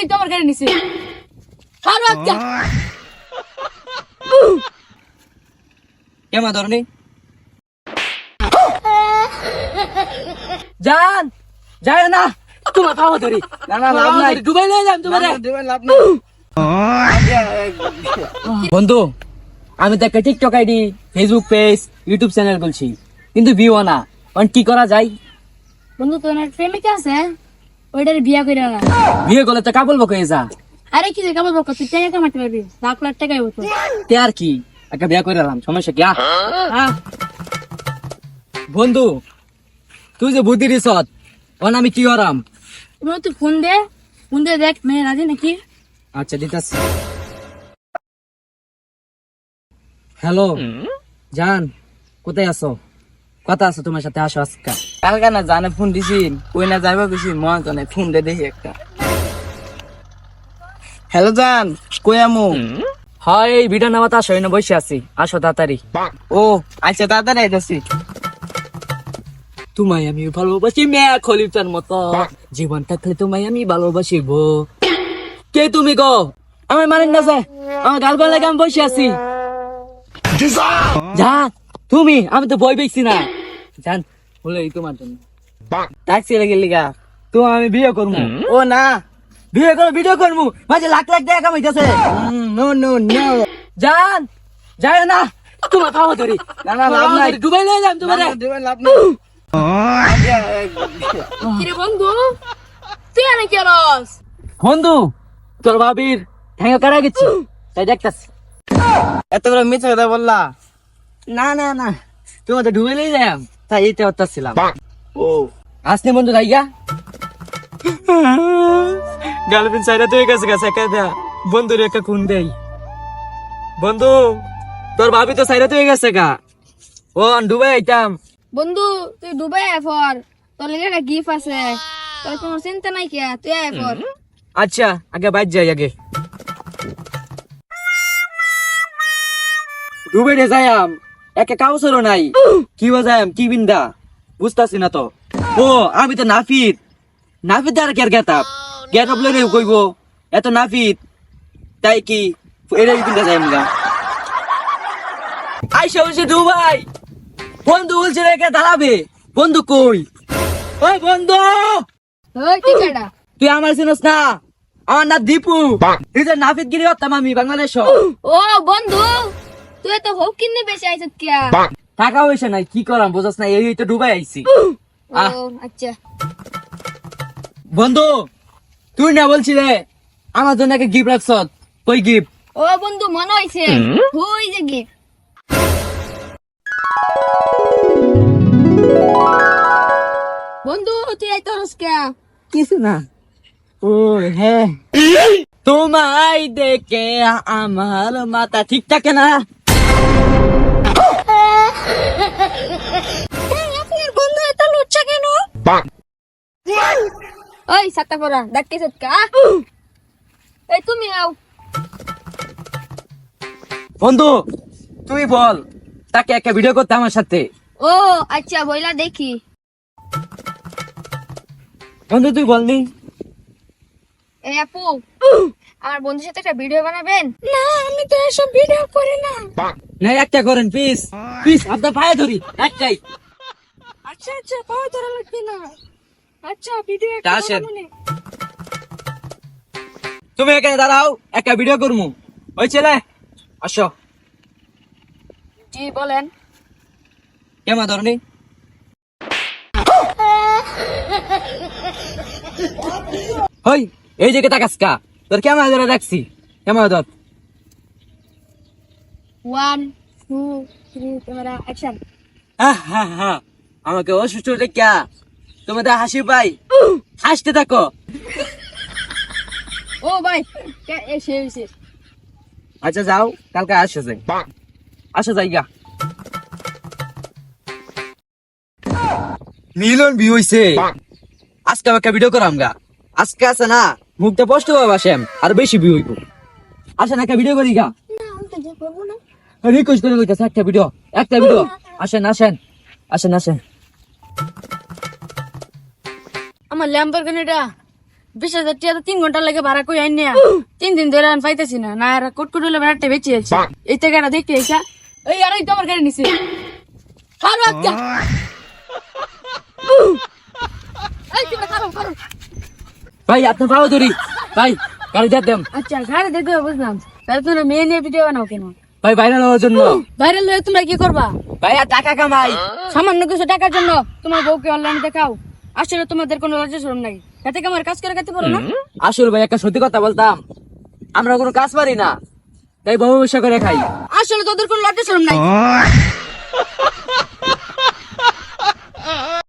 এই তো আমার গাড়ি নিছে। আর বাচ্চা কেমন ধরনি। জান যায় না। তোমার পাওয়া ধরি। না না লাভ নাই। ডুবাই নিয়ে যাম তোমার। ডুবাই লাভ নাই। বন্ধু আমি তো একটা TikTok ID Facebook page YouTube channel বলছি কিন্তু ভিউ না। কারণ কি করা যায়? বন্ধু তোর প্রেমিক আছে ওইটার বিয়া করে না বিয়ে করলে তো কাবল বকে যা। আরে কি যে কামাবো তুই টাকা কামাতে পারবি? লাখ লাখ টাকা হতো তে। আর কি? একটা বিয়ে করে এলাম সমস্যা কি? বন্ধু তুই যে বুদ্ধি দিস ওন আমি কি করাম? তুই ফোন দে ফোন দে দেখ মেয়ে রাজি নাকি? আচ্ছা দিতাস হ্যালো জান কোথায় আছো? কথা আছো তোমার সাথে আসো আজকা। কালকে না জানে ফোন দিছি কই না যাইবা কইছি মন জানে ফোন দে দেখি একটা। হ্যালো জান কই আমু? হয় এই ভিডিও নেওয়াতে আসো এনে বসে আছি। আসো তাড়াতাড়ি। ও আচ্ছা তাড়াতাড়ি আইতাছি। তোমায় আমি ভালোবাসি মেয়া খলিফার মতো। জীবন থাকলে তোমায় আমি ভালোবাসিব। কে তুমি গো? আমার মানেন না স্যার আমার গার্লফ্রেন্ড লাগে আমি বসে আছি। জান তুমি আমি তো ভয় পেয়েছি না। জান এই তোমার জন্য। ট্যাক্সি লাগে লিগা তো আমি বিয়ে করব। ও না বিয়ে করে ভিডিও করব। মাঝে লাখ লাখ টাকা কামাইতেছে নো নো নো জান যায় না। তোমার পাওয়া ধরি। না না লাভ নাই। ডুবাই নিয়ে যাম তোমার। লাভ নাই। কিরে বন্ধু তুই আনে কি রস বন্ধু তোর ভাবির ঠ্যাঙ্গা কাটা গেছি? তাই দেখতাছি। এত বড় মিথ্যা কথা বললা? না না না। তোমার তো ডুবে নিয়ে যাম। তাই এইটা হতাছিলাম ও আসনে বন্ধু রাইগা গার্লফ্রেন্ড সাইডা তুই গেছে গেছে একা দা বন্ধুর একটা খুন দেই। বন্ধু তোর ভাবি তো সাইডা তুই গেছে গা। ও ডুবে আইতাম। বন্ধু তুই দুবাই আয় পর তোর লেগে একটা গিফট আছে। তোর কোনো চিন্তা নাই কে তুই পর আচ্ছা আগে বাইর যাই আগে। ডুবে রে যাইম একে কাউসরও নাই। কি বাজায়াম কি বিন্দা? বুঝতাছি না তো। ও আমি তো নাফিত নাফিত আর কের গেতাম গেট আপ লইলে কইব এত নাফিত তাই কি? এটাই বিন্দা যাইম গা। আইসা বলছে দুবাই বন্ধু বলছে রেখে দাঁড়াবে? বন্ধু কই? ওই বন্ধু! কি তুই আমার চিনস না? আমার না দীপু। নিজের নাফিত গিরি হতাম আমি বাংলাদেশ ও বন্ধু! হোক কিনে বেশি আইছত কিয়া টাকা পয়সা নাই কি করাম বোঝাস না এই তো ডুবাই আইছি। ও আচ্ছা। বন্ধু তুই না বলছিলে আমার জন্য একটা গিফট রাখছ কই গিফট ও বন্ধু মনে হইছে। হুই যে গিফট বন্ধু তুই তোরস কে? কিছু না। ও হ্যাঁ। তোমায় দেখে আমার মাথা ঠিক থাকে না। ওই সাতটা পরা ডাক্কে সৎকা এই তুমি আও। বন্ধু তুই বল তাকে একটা ভিডিও করতে আমার সাথে? ও আচ্ছা বইলা দেখি। বন্ধু তুই বলনি? এই আপু আমার বন্ধুর সাথে একটা ভিডিও বানাবেন? না আমি তো এসব ভিডিও করি না। না একটা করেন প্লিজ প্লিজ আপনার পায়ে ধরি একটাই। আচ্ছা আচ্ছা পাওয়া ধরা লাগবে না। আচ্ছা ভিডিও আসেন। তুমি এখানে দাঁড়াও একটা ভিডিও করব ওই ছেলে আসো। জি বলেন। কেমন ধরনি হই এই দিকে তাকাসকা তোর কেমন ধরে রাখছি? কেমন ধর? One two three camera action. আমাকে অসুস্থ দেখা তোমাদের হাসি পাই। হাসতে থাকো। ও ভাই কে- এ সে আচ্ছা যাও কালকে আসো যাই। আসো যাই গা মিলন বি হইছে। আজকে আমি একটা ভিডিও করাম গা আজকে আছে না মুখটা স্পষ্ট হবে আসেম। আর বেশি বি হইব। আসেন একটা ভিডিও করি গা না আমি তো যে করব না। রিকোয়েস্ট করে কইতাছে একটা ভিডিও একটা ভিডিও আসেন আসেন। আসেন আসেন। আমার ল্যাম্বরগিনিটা বিশ হাজার টাকা তো তিন ঘণ্টা লাগে ভাড়া কই আইন না তিন দিন ধরে আমি পাইতেছি না। না আর কোটকুট হলে ভাড়াটা বেঁচে আছে। এই টাকাটা দেখতে আইসা। এই আর এই তোমার গাড়ি নিছি। খারো আজকে। ভাই আপনার পাও ধরি। ভাই গাড়ি দিয়ে দেন। আচ্ছা গাড়ি দেখবে বুঝলাম। তাহলে তোমরা মেয়ে নিয়ে ভিডিও বানাও কেন? ভাই ভাইরাল হওয়ার জন্য। ভাইরাল হয়ে তোমরা কি করবা? ভাই আর টাকা কামাই। সামান্য কিছু টাকার জন্য তোমার বউকে অনলাইনে দেখাও। আসলে তোমাদের কোনো লজ্জা শরম নাই এতে কি আমার কাজ করে খেতে পারো না? আসল ভাই একটা সত্যি কথা বলতাম। আমরা কোনো কাজ পারি না তাই বহু করে খাই। আসলে তোদের কোনো লজ্জা শরম নাই।